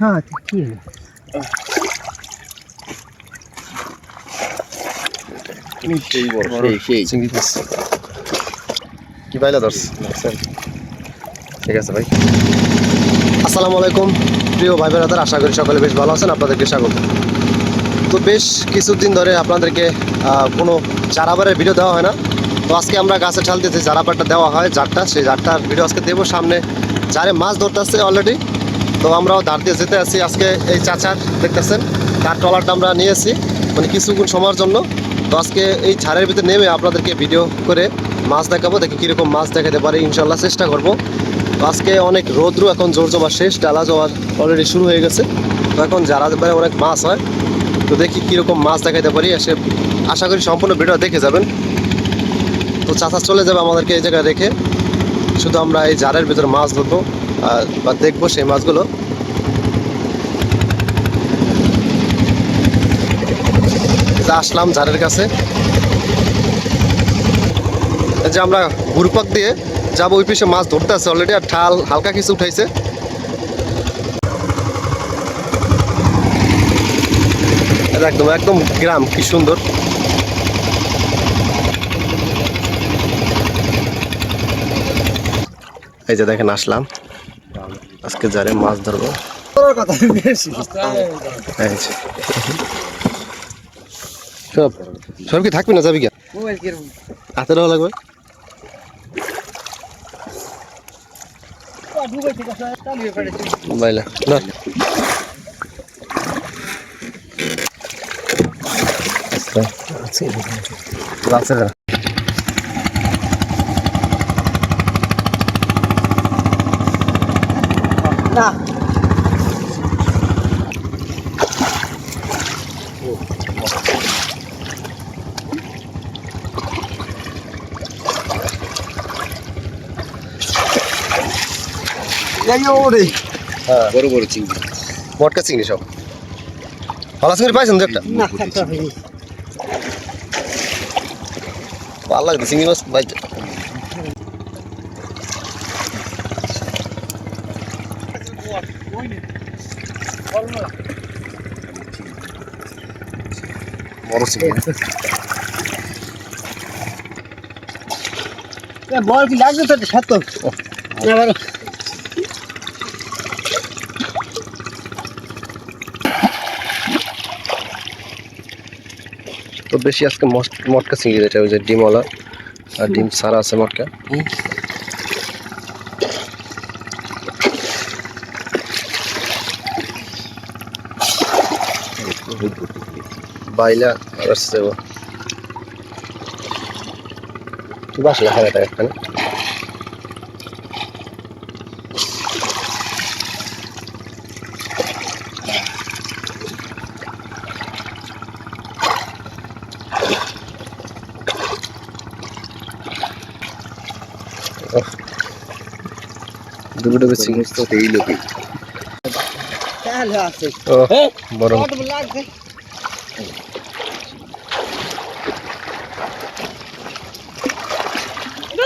হ্যাঁ সেই চিংড়ি মাছ। কি পাইলা দর্শ ঠিক আছে ভাই। আসসালামু আলাইকুম। প্রিয় ভাই বোনেরা আশা করি সকলে বেশ ভালো আছেন আপনাদেরকে স্বাগত। তো বেশ কিছুদিন ধরে আপনাদেরকে কোনো চারাবারের ভিডিও দেওয়া হয় না। তো আজকে আমরা গাছে ঠাল যে চারাবারটা দেওয়া হয় জারটা সেই জারটার ভিডিও আজকে দেবো সামনে। জারে মাছ ধরতে আসছে অলরেডি তো আমরাও ধার দিয়ে যেতে আসি আজকে এই চাচার, দেখতেছেন? তার ট্রলারটা আমরা নিয়েছি মানে কিছুক্ষণ সময়ের জন্য। তো আজকে এই ঝাড়ের ভিতরে নেমে আপনাদেরকে ভিডিও করে মাছ দেখাবো, দেখি কীরকম মাছ দেখাতে পারি। ইনশাল্লাহ চেষ্টা করব। তো আজকে অনেক রৌদ্র, এখন জোর জমা শেষ, ডালা জমা অলরেডি শুরু হয়ে গেছে। তো এখন যারা পারে অনেক মাছ হয়। তো দেখি কীরকম মাছ দেখাতে পারি, এসে আশা করি সম্পূর্ণ ভিডিও দেখে যাবেন। তো চাচা চলে যাবে আমাদেরকে এই জায়গায় রেখে। শুধু আমরা এই জারের ভিতরে মাছ ধরবো। বা দেখব সেই মাছগুলো। আসলাম ঝাড়ের কাছে। যে আমরা ঘুরপাক দিয়ে যাব, ওই পিসে মাছ ধরতে আছে অলরেডি আর ঠাল হালকা কিছু উঠাইছে। একদম একদম গ্রাম, কি সুন্দর। এই যে দেখেন, আসলাম। আজকে যারে মাছ ধরবো। সব সব কি থাকবি না যাবি কি? হাতে দেওয়া লাগবে? বাইলা না আচ্ছা আছে না। হ্যাঁ। বড় বড় চিংড়ি। মটকা চিংড়ি সব। পালা চিংড়ি পাইছেন তো একটা না একটা হয়নি ভালো লাগছে চিংড়ি মাছ পাইছে বড় চিংড়ি বল কি লাগবে তো সত্য এবার তো বেশি আজকে মস- মটকা চিংড়ি যেটা, ওই যে ডিমওয়ালা আর ডিম সারা আছে মটকা। বাইলা আসছে ও। বাস লেখা এটা এখানে ডুবে ডুবে চিংড়ি সমস্ত এই লোকে তাহলে আছে। ও বড় কত লাগবে তোর তো অর্ডার করে ভোরটা আছে কিজন লাগ কিজন লাগ যা ওরে ভাই ভাই ভাই, এক মিনিট, এক মিনিট,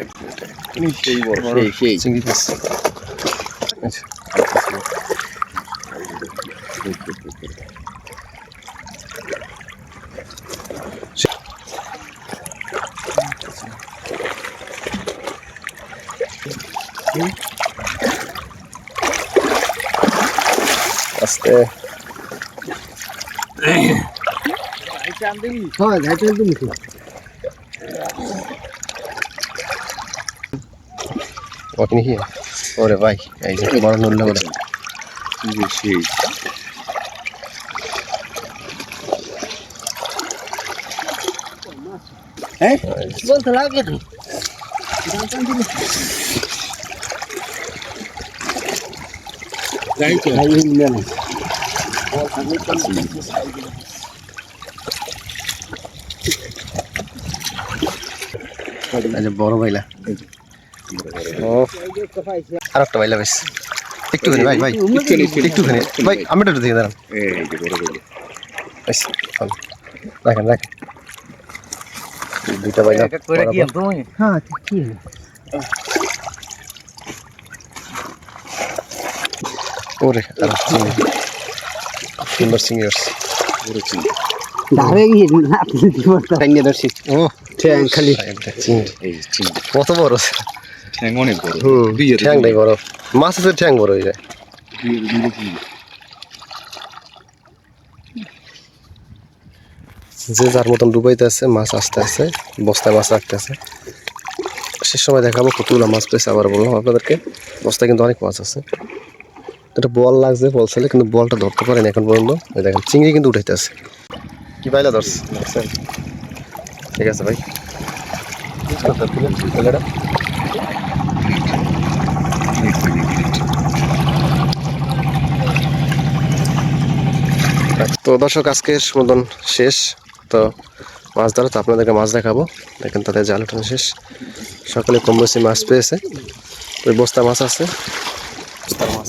এক সেই বড়। সেই সেই। মিনিট। চিংড়ি মাছ। আচ্ছা। আস্তে। হয় আপনি কি ওরে ভাই এই যে বড় নড়লে সেই হ্যাঁ? বলতে লাগে তো। যাইতো এই যে বড় আর একটা বাইলা বেশ। একটুখানি ভাই ভাই একটুখানি ভাই আমি একটু দিয়ে দাঁড়ান। রাখেন রাখেন। দুইটা বাইলা। হ্যাঁ কি ওরে বড় চিংড়ি ধারে গিয়ে আপনি দিব টাঙ্গে ধরছি। ও ঠ্যাং খালি। কত বড়? ঠ্যাং অনেক বড়। ঠ্যাংটাই বড়। মাছ আছে ঠ্যাং বড় হয়ে যায়। যে যার মতন ডুবাইতে আছে মাছ আসতে আছে বস্তায় মাছ রাখতে আছে। সে সময় দেখাবো কতগুলো মাছ পেয়েছে আবার বললাম আপনাদেরকে। বস্তায় কিন্তু অনেক মাছ আছে। এটা বল লাগছে, বল ছেলে, কিন্তু বলটা ধরতে পারেন এখন পর্যন্ত। দেখেন, চিংড়ি কিন্তু উঠাইতে আছে কি পাইলা ধরছে ঠিক আছে ভাই। তো দর্শক আজকের মতন শেষ। তো মাছ ধরো, তো আপনাদেরকে মাছ দেখাবো। দেখেন তাদের জাল ওঠানো শেষ। সকালে কম বেশি মাছ পেয়েছে। ওই বস্তা মাছ আছে। বস্তার মাছ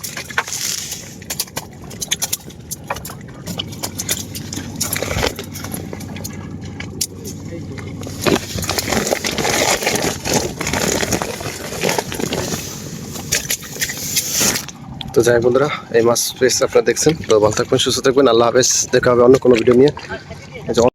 যাই বন্ধুরা, এই মাস ফ্রেশ আপনারা দেখছেন। তো ভালো থাকবেন, সুস্থ থাকবেন। আল্লাহ হাফেজ। দেখা হবে অন্য কোনো ভিডিও নিয়ে।